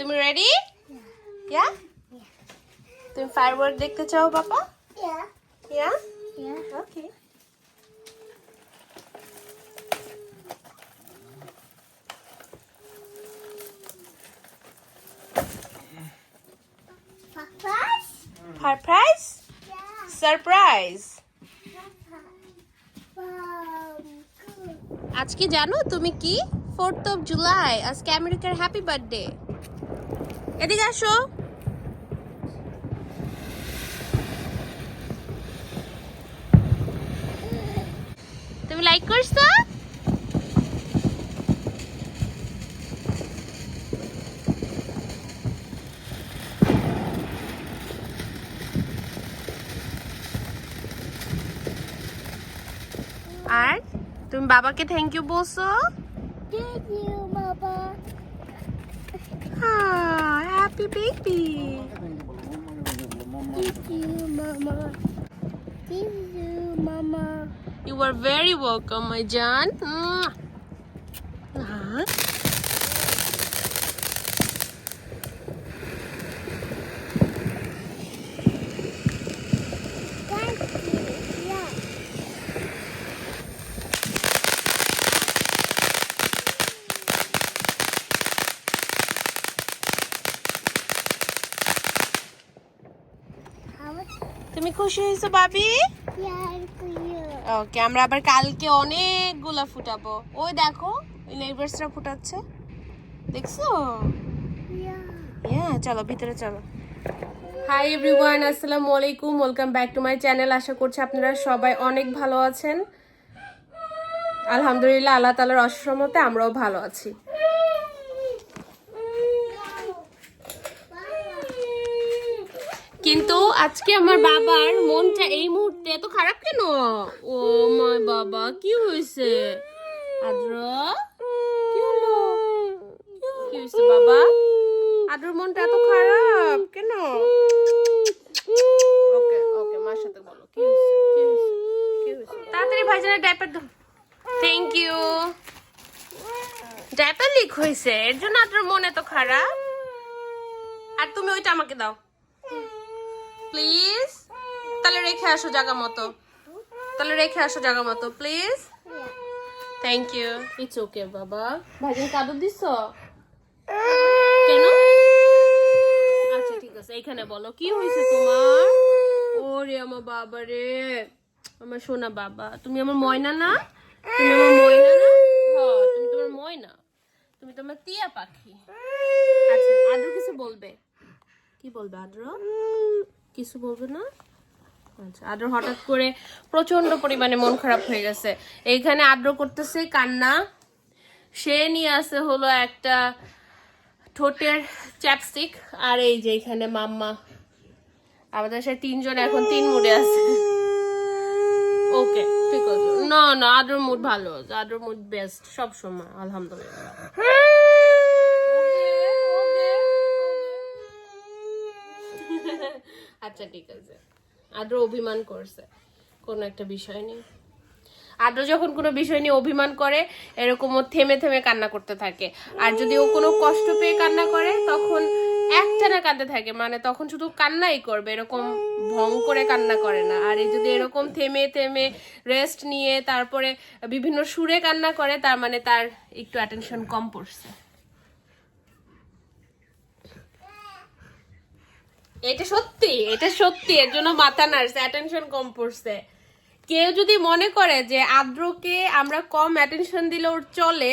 তুমি রেডি ইয়া তুমি ফায়ারওয়ার্ক দেখতে চাও বাবা Yeah. Yeah Yeah. Okay Papa's? Surprise Yeah. Surprise Wow. Good. আজকে জানো তুমি কি ফোর্থ অফ জুলাই আজকে আমেরিকার হ্যাপি বার্থডে এদিকে আসো। তুমি লাইক করছ? আর তুমি বাবাকে থ্যাংক ইউ বলছো? Thank you, Mama. happy baby. Thank you, Mama. Thank you, Mama. You are very welcome, my John. খুশি হয়েছো বাবি. ওকে আমরা আবার কালকে অনেকগুলা ফুটাবো। ওই দেখো নেইবার্সরা ফুটাচ্ছে। দেখছ. হ্যাঁ চলো, ভিতরে চলো। হাই এভরিওয়ান আসসালামু আলাইকুম welcome back to my channel আশা করছি আপনারা সবাই অনেক ভালো আছেন। আলহামদুলিল্লাহ, আল্লাহ তালার অসমতে আমরাও ভালো আছি কিন্তু আজকে আমার বাবার মনটা এই মুহূর্তে এত খারাপ কেন? ও মাই বাবা, কি হয়েছে? আদ্র, কি হয়েছে বাবা? আদ্রর মনটা এত খারাপ কেন? ওকে ওকে, মার সাথে বলো, কি তাড়াতাড়ি ভাইজানের ডাইপার দাও থ্যাংক ইউ ডাইপার লিক হয়েছে, এর জন্য আদ্রর মন এত খারাপ। আর তুমি ওইটা আমাকে দাও। প্লিজ তাহলে রেখে আসো জায়গা মতো। তাহলে রেখে আসো জায়গা মতো please thank you it's okay বাবা। ভাইজান কাদর দিছ? কেন? আচ্ছা ঠিক আছে এখানে বলো কি হয়েছে তোমার? ওরে আমার বাবা রে আমার সোনা বাবা। তুমি আমার ময়না না? তুমি আমার ময়না না? হ্যাঁ তুমি তোমার ময়না। তুমি তোমার টিয়া পাখি। আচ্ছা আদ্র কিছু বলবে? কি বলবে আদ্র? কিছু বলবে না? আচ্ছা আদ্র হঠাৎ করে প্রচণ্ড পরিমাণে মন খারাপ হয়ে গেছে। এইখানে আদ্র করতেছে কান্না। সে নিয়ে আসে হলো একটা ঠোঁটের চ্যাপস্টিক আর এই যে এখানে মাম্মা। আমাদের সে তিনজন এখন তিন মুডে আছে। ওকে ঠিক আছে। না না আদ্র মুড ভালো। আছে আদ্র মুড বেস্ট সব সময় আলহামদুলিল্লাহ। আচ্ছা ঠিক আছে। আদ্র অভিমান করছে, কোনো একটা বিষয় নিয়ে। আদ্র যখন কোনো বিষয় নিয়ে অভিমান করে, এরকম ও থেমে থেমে কান্না করতে থাকে। আর যদি ও কোনো কষ্ট পেয়ে কান্না করে, তখন একটানা কাঁদতে থাকে। মানে তখন শুধু কান্নাই করবে, এরকম ভং করে কান্না করে না। আর এই যদি এরকম থেমে থেমে রেস্ট নিয়ে, তারপরে বিভিন্ন সুরে কান্না করে, তার মানে তার একটু অ্যাটেনশন কম পড়ছে। এটা সত্যি এটা সত্যি, এর জন্য মাথা নাড়ছে অ্যাটেনশন কম পড়ছে। কেউ যদি মনে করে যে আদ্রকে আমরা কম অ্যাটেনশন দিলে ওর চলে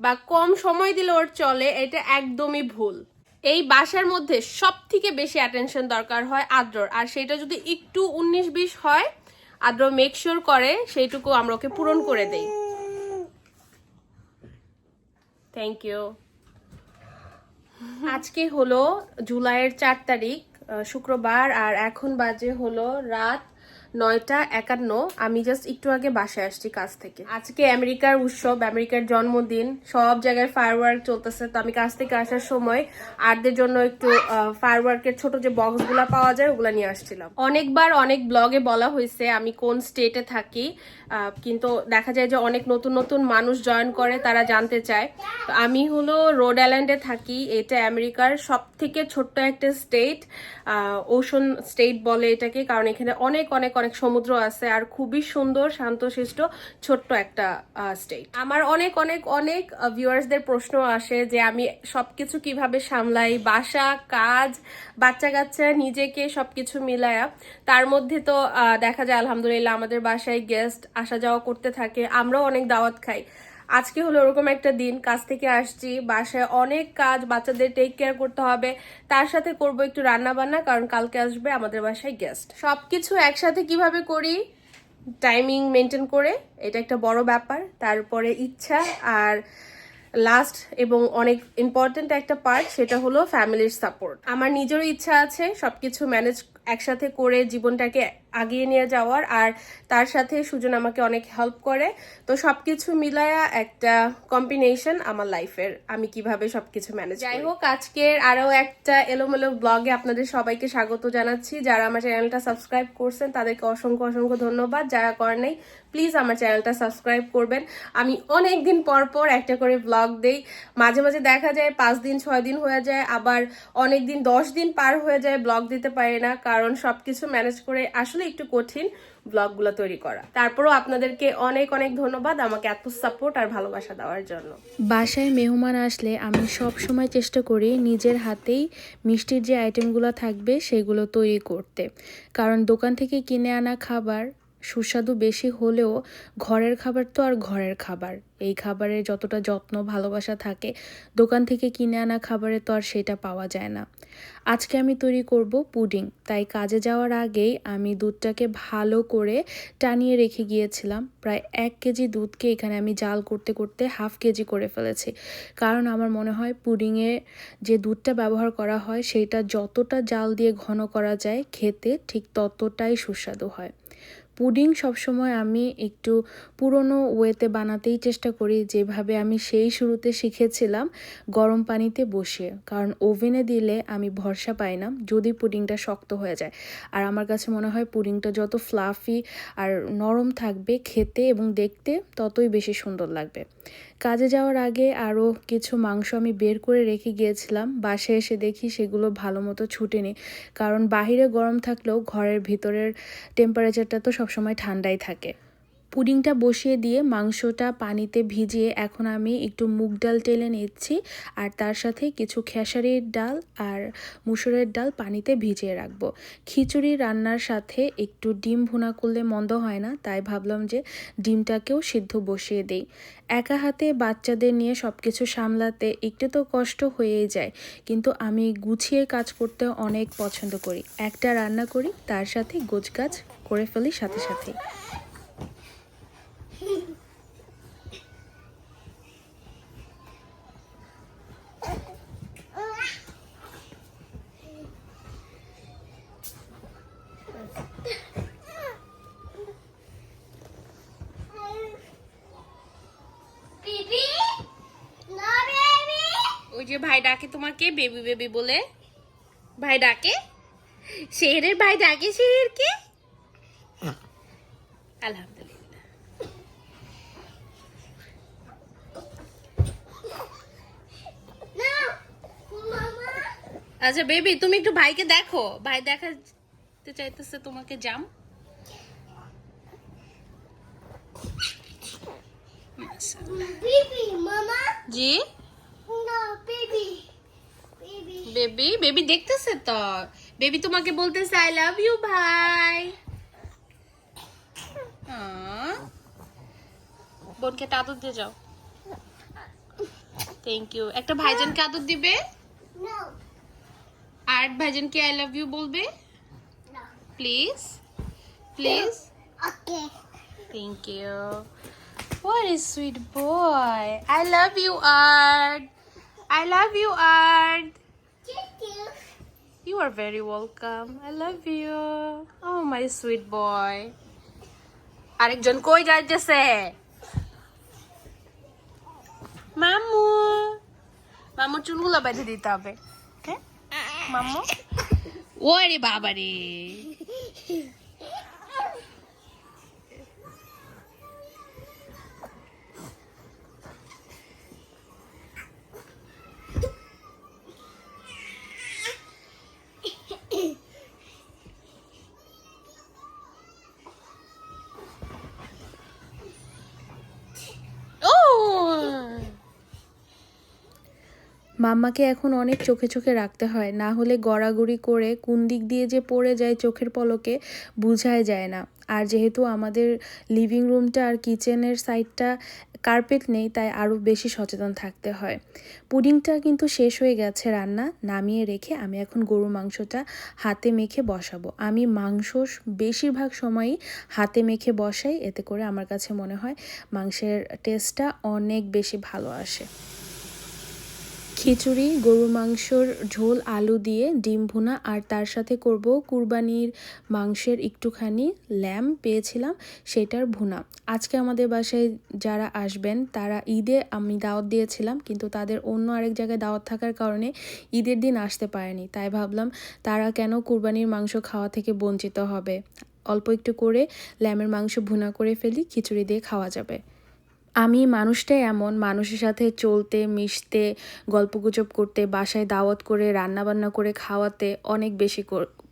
বা কম সময় দিলে ওর চলে, এটা একদমই ভুল। এই বাসার মধ্যে সব থেকে বেশি অ্যাটেনশন দরকার হয় আদ্রর। আর সেটা যদি একটু উনিশ বিশ হয়, আদ্র মেক শিওর করে, সেইটুকু আমরা ওকে পূরণ করে দেই। থ্যাংক ইউ আজকে হলো জুলাইয়ের চার তারিখ। শুক্রবার আর এখন বাজে হলো রাত নয়টা একান্ন, আমি জাস্ট একটু আগে বাসায় আসছি কাজ থেকে। আজকে আমেরিকার উৎসব, আমেরিকার জন্মদিন, সব জায়গায় ফায়ার চলতেছে। তো আমি কাজ থেকে আসার সময় আরদের জন্য একটু ফায়ার ছোট যে বক্সগুলো পাওয়া যায়, ওগুলো নিয়ে আসছিলাম। অনেকবার অনেক ব্লগে বলা হয়েছে আমি কোন স্টেটে থাকি কিন্তু দেখা যায় যে অনেক নতুন নতুন মানুষ জয়েন করে, তারা জানতে চায়। তো আমি হলো রোড আইল্যান্ডে থাকি, এটা আমেরিকার সব থেকে ছোট্ট একটা স্টেট ওশন স্টেট বলে এটাকে, কারণ এখানে অনেক অনেক অনেক সমুদ্র আছে আর খুবই সুন্দর, শান্তশিষ্ট, ছোট্ট একটা স্টেট আমার অনেক অনেক অনেক ভিউয়ার্সদের প্রশ্ন আসে যে আমি সবকিছু কীভাবে সামলাই, বাসা, কাজ বাচ্চা কাচ্চা নিজেকে সবকিছু মিলায়া। তার মধ্যে তো দেখা যায় আলহামদুলিল্লাহ আমাদের বাসায় গেস্ট আসা যাওয়া করতে থাকে, আমরাও অনেক দাওয়াত খাই। আজকে হলো ওরকম একটা দিন। কাজ থেকে আসছি, বাসায় অনেক কাজ, বাচ্চাদের টেক কেয়ার করতে হবে। তার সাথে করব একটু রান্না বান্না কারণ কালকে আসবে আমাদের বাসায় গেস্ট সবকিছু একসাথে কীভাবে করি? টাইমিং মেনটেন করে, এটা একটা বড় ব্যাপার। তারপরে ইচ্ছা আর লাস্ট এবং অনেক ইম্পর্ট্যান্ট একটা পার্ট সেটা হলো ফ্যামিলির সাপোর্ট আমার নিজেরও ইচ্ছা আছে সবকিছু ম্যানেজ একসাথে করে জীবনটাকে আগিয়ে নিয়ে যাওয়ার, আর তার সাথে সুজন আমাকে অনেক হেল্প করে। তো সবকিছু মিলায়া একটা কম্বিনেশন আমার লাইফের আমি কীভাবে সবকিছু ম্যানেজ যাই হোক আজকের আরও একটা এলোমেলো ব্লগে আপনাদের সবাইকে স্বাগত জানাচ্ছি। যারা আমার চ্যানেলটা সাবস্ক্রাইব করছেন, তাদেরকে অসংখ্য অসংখ্য ধন্যবাদ। যারা করেন নাই প্লিজ আমার চ্যানেলটা সাবস্ক্রাইব করবেন। আমি অনেক দিন পর পর একটা করে ব্লগ দেই। মাঝে মাঝে দেখা যায় পাঁচ দিন, ছয় দিন হয়ে যায়। আবার অনেক দিন দশ দিন পার হয়ে যায় ব্লগ দিতে পারি না, কারণ সবকিছু ম্যানেজ করে আসলে একটু কঠিন ব্লগগুলো তৈরি করা। তারপরও আপনাদেরকে অনেক অনেক ধন্যবাদ আমাকে এত সাপোর্ট আর ভালোবাসা দেওয়ার জন্য। বাসায় মেহমান আসলে আমি সব সময় চেষ্টা করি নিজের হাতেই মিষ্টির যে আইটেমগুলো থাকবে সেগুলো তৈরি করতে। কারণ দোকান থেকে কিনে আনা খাবার সুস্বাদু বেশি হলেও ঘরের খাবার তো আর ঘরের খাবার। এই খাবারে যতটা যত্ন, ভালোবাসা থাকে, দোকান থেকে কিনে আনা খাবারে তো আর সেটা পাওয়া যায় না। আজকে আমি তৈরি করব পুডিং। তাই কাজে যাওয়ার আগেই আমি দুধটাকে ভালো করে টানিয়ে রেখে গিয়েছিলাম। প্রায় এক কেজি দুধকে এখানে আমি জাল করতে করতে হাফ কেজি করে ফেলেছি। কারণ আমার মনে হয় পুডিংয়ে যে দুধটা ব্যবহার করা হয়, সেইটা যতটা জাল দিয়ে ঘন করা যায়, খেতে ঠিক ততটাই সুস্বাদু হয়। পুডিং সবসময় আমি একটু পুরনো ওয়েতে বানাতেই চেষ্টা করি, যেভাবে আমি সেই শুরুতে শিখেছিলাম গরম পানিতে বসিয়ে। কারণ ওভেনে দিলে আমি ভরসা পাই না যদি পুডিংটা শক্ত হয়ে যায়। আর আমার কাছে মনে হয় পুডিংটা যত ফ্লাফি আর নরম থাকবে, খেতে এবং দেখতে ততই বেশি সুন্দর লাগবে। কাজে যাওয়ার আগে আরও কিছু মাংস আমি বের করে রেখে গিয়েছিলাম। বাসায় এসে দেখি সেগুলো ভালো মতো ছুটেনি। কারণ বাহিরে গরম থাকলেও ঘরের ভিতরের টেম্পারেচারটা তো সবসময় ঠান্ডাই থাকে। পুডিংটা বসিয়ে দিয়ে মাংসটা পানিতে ভিজিয়ে এখন আমি একটু মুগ ডাল টেলে নিচ্ছি আর তার সাথে কিছু খেসারির ডাল আর মুসুরের ডাল পানিতে ভিজিয়ে রাখব। খিচুড়ি রান্নার সাথে একটু ডিম ভুনা করলে মন্দ হয় না, তাই ভাবলাম যে ডিমটাকেও সিদ্ধ বসিয়ে দেই। একা হাতে বাচ্চাদের নিয়ে সব কিছু সামলাতে একটু তো কষ্ট হয়েই যায়, কিন্তু আমি গুছিয়ে কাজ করতে অনেক পছন্দ করি। একটা রান্না করি, তার সাথে গোছগাছ করে ফেলি সাথে সাথে। ওই যে ভাই ডাকে তোমাকে বেবি বেবি বলে। ভাই ডাকে? শেহরের ভাই ডাকে শেহরকে? আলহামদুলিল্লাহ। আচ্ছা বেবি তুমি একটু ভাইকে দেখো। ভাই দেখাতে চাইতেছে তোমাকে জাম? জি? বেবি বেবি দেখতেছে তো বেবি তোমাকে বলতেছে আই লাভ ইউ ভাই আহ। বোনকে একটা আদর দিয়ে যাও থ্যাংক ইউ একটা ভাইজানকে আদর দিবে No. আর এক ভাইজানকে আই লাভ ইউ বলবে No. Please please Okay. Thank you What a sweet boy. I love you, Art. I love you, Art. You. Are very welcome. I love you. Oh, my sweet boy. আরেকজন কই যাইতেছে মামু মামুর চুলগুলো বেঁধে দিতে হবে Okay? মামু ওরে বাবারে মাম্মাকে এখন অনেক চোখে চোখে রাখতে হয়। না হলে গড়াগড়ি করে কোন দিক দিয়ে যে পড়ে যায় চোখের পলকে বোঝাই যায় না। আর যেহেতু আমাদের লিভিং রুমটা আর কিচেনের সাইডটা কার্পেট নেই, তাই আরও বেশি সচেতন থাকতে হয়। পুডিংটা কিন্তু শেষ হয়ে গেছে রান্না। নামিয়ে রেখে আমি এখন গরু মাংসটা হাতে মেখে বসাবো। আমি মাংস বেশিরভাগ সময়ই হাতে মেখে বসাই। এতে করে আমার কাছে মনে হয় মাংসের টেস্টটা অনেক বেশি ভালো আসে। খিচুড়ি, গরুর মাংসর ঝোল, আলু দিয়ে ডিম ভুনা, আর তার সাথে করব কুরবানির মাংসের একটুখানি ল্যাম পেয়েছিলাম, সেটার ভুনা। আজকে আমাদের বাসায় যারা আসবেন, তারা ঈদে আমি দাওয়াত দিয়েছিলাম, কিন্তু তাদের অন্য আরেক জায়গায় দাওয়াত থাকার কারণে ঈদের দিন আসতে পারেনি। তাই ভাবলাম, তারা কেন কুরবানির মাংস খাওয়া থেকে বঞ্চিত হবে? অল্প একটু করে ল্যামের মাংস ভুনা করে ফেলি, খিচুড়ি দিয়ে খাওয়া যাবে। আমি মানুষটাই এমন, মানুষের সাথে চলতে, মিশতে, গল্পগুজব করতে, বাসায় দাওয়াত করে, রান্নাবান্না করে খাওয়াতে অনেক বেশি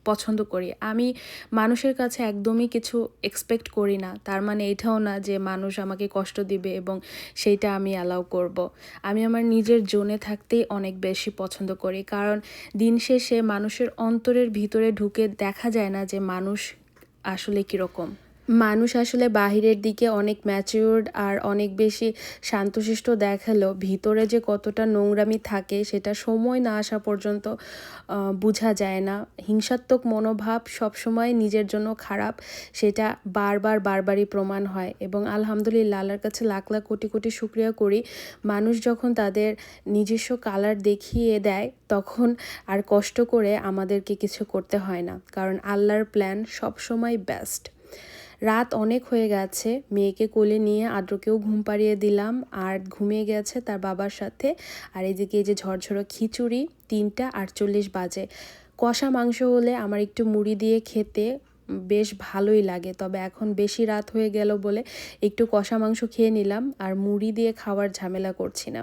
পছন্দ করি। আমি মানুষের কাছে একদমই কিছু এক্সপেক্ট করি না। তার মানে এটাও না যে মানুষ আমাকে কষ্ট দিবে এবং সেইটা আমি অ্যালাউ করব। আমি আমার নিজের জোনে থাকতেই অনেক বেশি পছন্দ করি। কারণ দিন শেষে মানুষের অন্তরের ভিতরে ঢুকে দেখা যায় না যে মানুষ আসলে কীরকম। মানুষ আসলে বাহিরের দিকে অনেক ম্যাচিউরড আর অনেক বেশি শান্তশিষ্ট দেখালেও ভিতরে যে কতটা নোংরামি থাকে, সেটা সময় না আসা পর্যন্ত বোঝা যায় না। হিংসাত্মক মনোভাব সবসময় নিজের জন্য খারাপ, সেটা বারবার বারবারই প্রমাণ হয়। এবং আলহামদুলিল্লাহ, আল্লাহর কাছে লাখ লাখ কোটি কোটি শুক্রিয়া করি। মানুষ যখন তাদের নিজস্ব কালার দেখিয়ে দেয়, তখন আর কষ্ট করে আমাদেরকে কিছু করতে হয় না। কারণ আল্লাহর প্ল্যান সবসময় বেস্ট রাত অনেক হয়ে গেছে। মেয়েকে কোলে নিয়ে আদ্রকেও ঘুম পাড়িয়ে দিলাম। আর ঘুমিয়ে গেছে তার বাবার সাথে। আর এদিকে এই যে ঝরঝরো খিচুড়ি, তিনটা আটচল্লিশ বাজে। কষা মাংস হলে আমার একটু মুড়ি দিয়ে খেতে। বেশ ভালোই লাগে। তবে এখন বেশি রাত হয়ে গেল বলে একটু কষা মাংস খেয়ে নিলাম আর মুড়ি দিয়ে খাওয়ার ঝামেলা করছি না।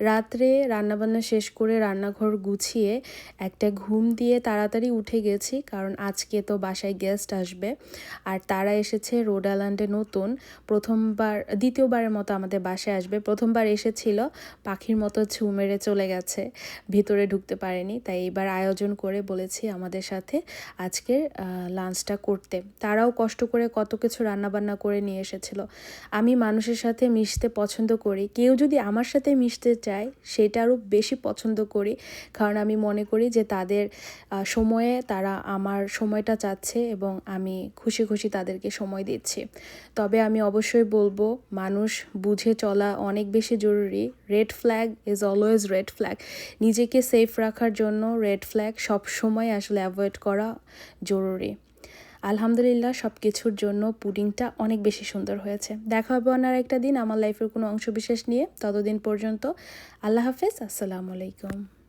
রাত্রে রান্নাবান্না শেষ করে রান্নাঘর গুছিয়ে একটা ঘুম দিয়ে তাড়াতাড়ি উঠে গেছি কারণ আজকে তো বাসায় গেস্ট আসবে। আর তারা এসেছে রোড আইল্যান্ডে নতুন। প্রথমবার, দ্বিতীয়বারের মতো আমাদের বাসায় আসবে। প্রথমবার এসেছিল, পাখির মতো ছু মেরে চলে গেছে। ভিতরে ঢুকতে পারেনি, তাই এবার আয়োজন করে বলেছি আমাদের সাথে আজকের লাঞ্চটা করতে। তারাও কষ্ট করে কত কিছু রান্নাবান্না করে নিয়ে এসেছিল। আমি মানুষের সাথে মিশতে পছন্দ করি। কেউ যদি আমার সাথে মিশতে চায়, সেটা আরও বেশি পছন্দ করি। কারণ আমি মনে করি যে তাদের সময়ে তারা আমার সময়টা চাচ্ছে এবং আমি খুশি খুশি তাদেরকে সময় দিচ্ছি। তবে আমি অবশ্যই বলব, মানুষ বুঝে চলা অনেক বেশি জরুরি। Red flag is always red flag নিজেকে সেফ রাখার জন্য রেড ফ্ল্যাগ সব সময় আসলে অ্যাভয়েড করা জরুরি। আলহামদুলিল্লাহ সব কিছুর জন্য পুডিংটা অনেক বেশি সুন্দর হয়েছে। দেখা হবে ওনার একটা দিন আমার লাইফের কোনো অংশ বিশেষ নিয়ে। ততদিন পর্যন্ত আল্লাহ হাফেজ, আসসালামু আলাইকুম।